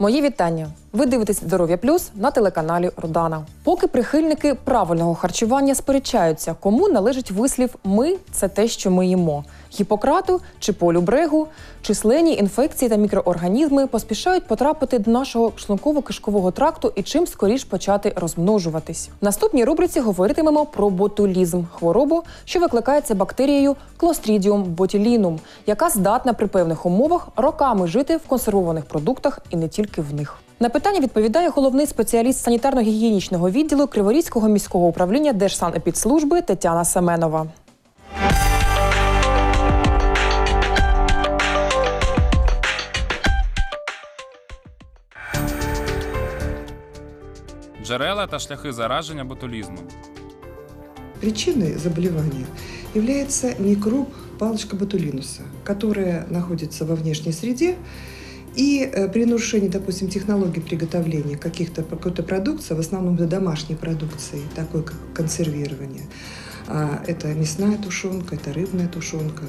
Мої вітання. Ви дивитесь Здоров'я Плюс на телеканалі Родана. Поки прихильники правильного харчування сперечаються, кому належить вислів Ми це те, що ми їмо. Гіппократу чи полю брегу, численні інфекції та мікроорганізми поспішають потрапити до нашого шлунково-кишкового тракту і чим скоріш почати розмножуватись. В наступній рубриці говоритимемо про ботулізм хворобу, що викликається бактерією Clostridium botulinum, яка здатна при певних умовах роками жити в консервованих продуктах і не тільки в них. На питання відповідає головний спеціаліст санітарно-гігієнічного відділу Криворізького міського управління Держсанепідслужби Тетяна Семенова. Джерела та шляхи зараження ботулізмом. Причиной заболевания является микроб палочка ботулинуса, которая находится во внешней среде и э, при нарушении, допустим, технологий приготовления каких-то какой-то продукции, в основном для домашней продукции, такой как консервирование, а, это мясная тушенка, это рыбная тушенка,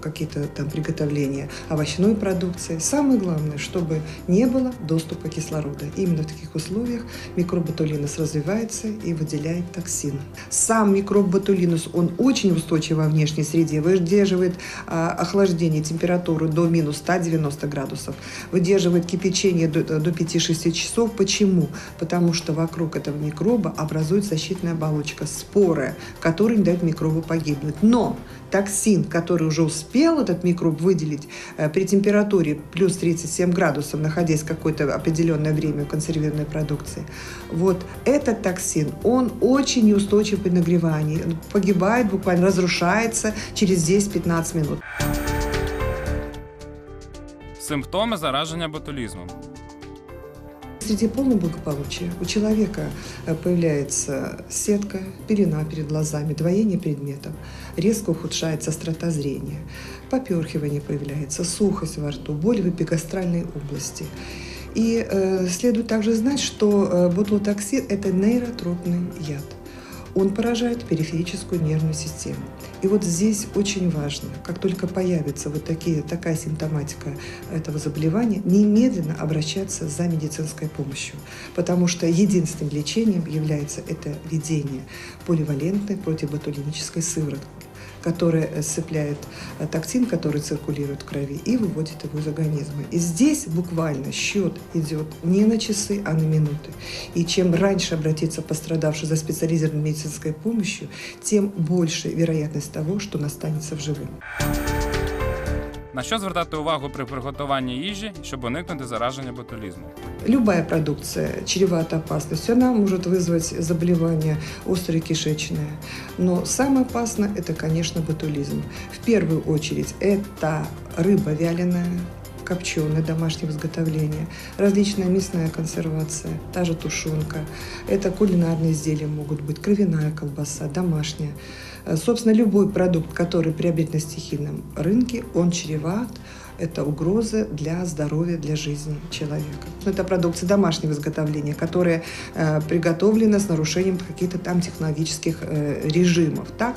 какие-то там приготовления овощной продукции. Самое главное, чтобы не было доступа кислорода. Именно в таких условиях микроб ботулинус развивается и выделяет токсин. Сам микроб ботулинус, он очень устойчив во внешней среде, выдерживает а, охлаждение, температуру до минус 190 градусов, выдерживает кипячение до, до 5-6 часов. Почему? Потому что вокруг этого микроба образуется защитная оболочка, споры, которые не дают микробу погибнуть. Но токсин, который уже успел этот микроб выделить э, при температуре плюс 37 градусов, находясь какое-то определенное время в консервированной продукции, вот этот токсин, он очень неустойчив при нагревании, погибает буквально, разрушается через 10-15 минут. Симптоми зараження ботулізмом. Среди полного благополучия у человека э, появляется сетка, пелена перед глазами, двоение предметов, резко ухудшается острота зрения, поперхивание появляется, сухость во рту, боль в эпигастральной области. И э, следует также знать, что э, ботулотоксин – это нейротропный яд. Он поражает периферическую нервную систему. И вот здесь очень важно, как только появится вот такие, такая симптоматика этого заболевания, немедленно обращаться за медицинской помощью, потому что единственным лечением является это введение поливалентной противоботулинической сыворотки которая э, сцепляет э, токсин, который циркулирует в крови, и выводит его из организма. И здесь буквально счет идет не на часы, а на минуты. И чем раньше обратиться пострадавший за специализированной медицинской помощью, тем больше вероятность того, что он останется в живым. На що звертати увагу при приготуванні їжі, щоб уникнути зараження ботулізму? Любая продукция чревата опасностью. Она может вызвать заболевание острое кишечное. Но самое опасное – это, конечно, ботулизм. В первую очередь это рыба вяленая, копченое домашнего изготовления, различная мясная консервация, та же тушенка. Это кулинарные изделия могут быть, кровяная колбаса, домашняя. Собственно, любой продукт, который приобрет на стихийном рынке, он чреват это угроза для здоровья, для жизни человека. Это продукция домашнего изготовления, которая э, приготовлена с нарушением каких-то там технологических э, режимов. Так?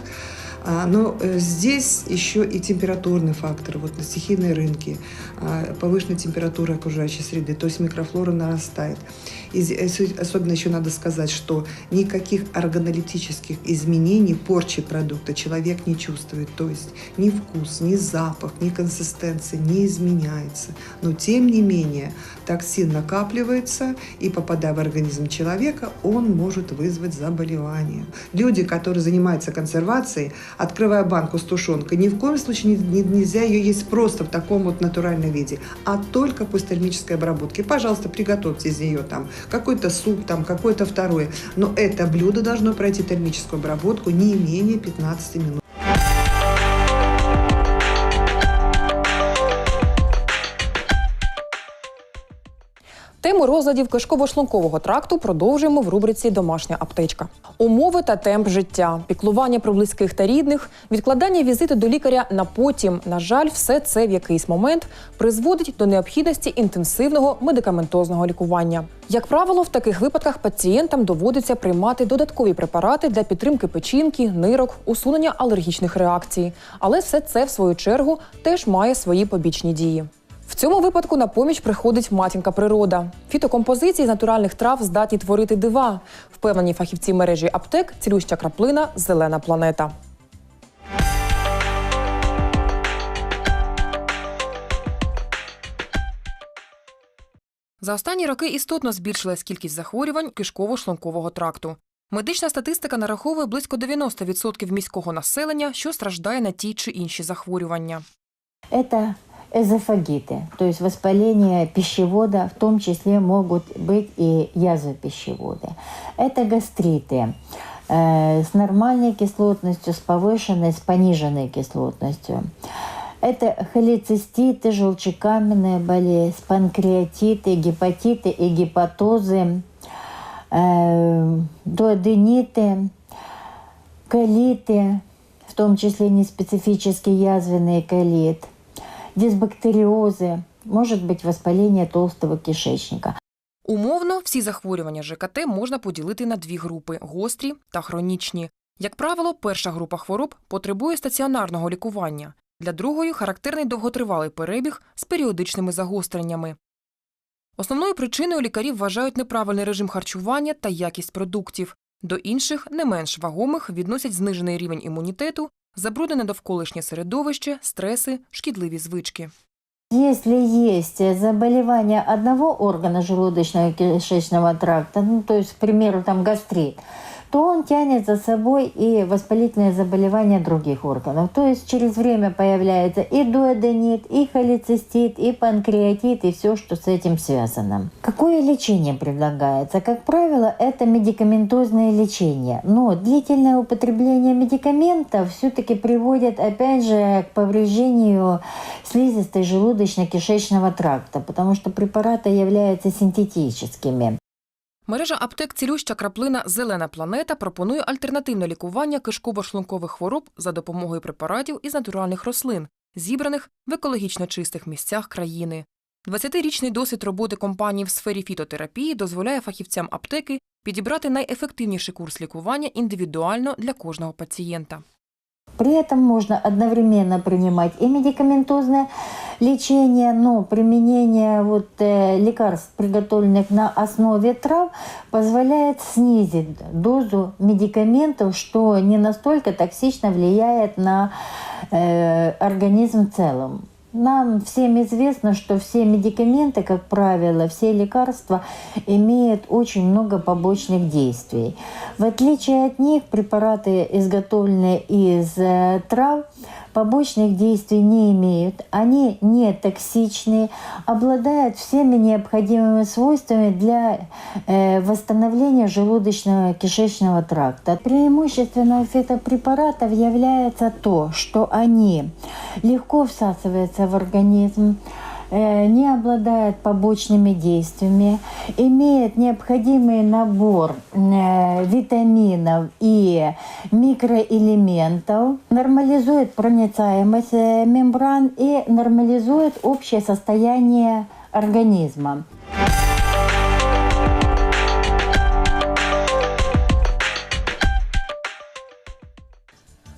А, Но э, здесь еще и температурный фактор. Вот на стихийные рынки а, повышенная температура окружающей среды, то есть микрофлора нарастает. Здесь особенно еще надо сказать, что никаких органолептических изменений, порчи продукта человек не чувствует. То есть ни вкус, ни запах, ни консистенция не изменяется. Но тем не менее токсин накапливается и попадая в организм человека, он может вызвать заболевание. Люди, которые занимаются консервацией, открывая банку с тушенкой, ни в коем случае не- не- нельзя ее есть просто в таком вот натуральном виде, а только после термической обработки. Пожалуйста, приготовьте из нее там какой-то суп, там какое-то второе. Но это блюдо должно пройти термическую обработку не менее 15 минут. Тему розладів кишково-шлункового тракту продовжуємо в рубриці Домашня аптечка. Умови та темп життя, піклування про близьких та рідних, відкладання візиту до лікаря на потім. На жаль, все це в якийсь момент призводить до необхідності інтенсивного медикаментозного лікування. Як правило, в таких випадках пацієнтам доводиться приймати додаткові препарати для підтримки печінки, нирок, усунення алергічних реакцій. Але все це, в свою чергу, теж має свої побічні дії. В цьому випадку на поміч приходить матінка природа. Фітокомпозиції з натуральних трав здатні творити дива. Впевнені фахівці мережі аптек, цілюща краплина, зелена планета. За останні роки істотно збільшилась кількість захворювань кишково-шлункового тракту. Медична статистика нараховує близько 90% міського населення, що страждає на ті чи інші захворювання. Это эзофагиты, то есть воспаление пищевода, в том числе могут быть и язвы пищевода. Это гастриты э, с нормальной кислотностью, с повышенной, с пониженной кислотностью. Это холециститы, желчекаменная болезнь, панкреатиты, гепатиты и гепатозы, э, дуодениты, колиты, в том числе неспецифический язвенный колит, дисбактериозы, может быть воспаление толстого кишечника. Умовно, всі захворювання ЖКТ можна поділити на дві групи гострі та хронічні. Як правило, перша група хвороб потребує стаціонарного лікування. Для другої характерний довготривалий перебіг з періодичними загостреннями. Основною причиною лікарів вважають неправильний режим харчування та якість продуктів. До інших, не менш вагомих, відносять знижений рівень імунітету, забруднене довколишнє середовище, стреси, шкідливі звички. Если есть заболевание одного органа желудочно-кишечного тракта, ну, то есть, к примеру, там гастрит, то он тянет за собой и воспалительные заболевания других органов. То есть через время появляется и дуоденит, и холецистит, и панкреатит, и все, что с этим связано. Какое лечение предлагается? Как правило, это медикаментозное лечение. Но длительное употребление медикаментов все-таки приводит, опять же, к повреждению слизистой желудочно-кишечного тракта, потому что препараты являются синтетическими. Мережа аптек цілюща краплина Зелена планета пропонує альтернативне лікування кишково-шлункових хвороб за допомогою препаратів із натуральних рослин, зібраних в екологічно чистих місцях країни. 20-річний досвід роботи компанії в сфері фітотерапії дозволяє фахівцям аптеки підібрати найефективніший курс лікування індивідуально для кожного пацієнта. При этом можно одновременно принимать и медикаментозное лечение, но применение вот, э, лекарств, приготовленных на основе трав, позволяет снизить дозу медикаментов, что не настолько токсично влияет на э, организм в целом. Нам всем известно, что все медикаменты, как правило, все лекарства имеют очень много побочных действий. В отличие от них, препараты, изготовленные из э, трав, побочных действий не имеют. Они не токсичны, обладают всеми необходимыми свойствами для э, восстановления желудочно-кишечного тракта. Преимущественно фитопрепаратов является то, что они легко всасываются в организм, э, не обладает побочными действиями, имеет необходимый набор э, витаминов и микроэлементов, нормализует проницаемость э, мембран и нормализует общее состояние организма.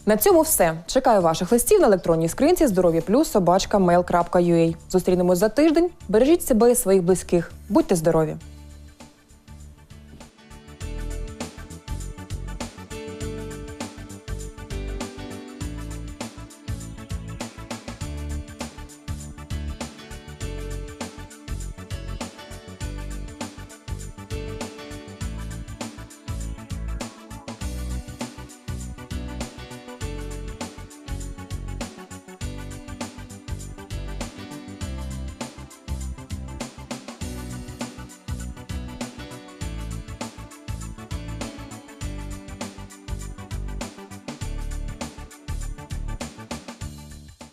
На цьому все. Чекаю ваших листів на електронній скринці здоров'я плюс собачка mail.ua. Зустрінемось за тиждень. Бережіть себе і своїх близьких. Будьте здорові!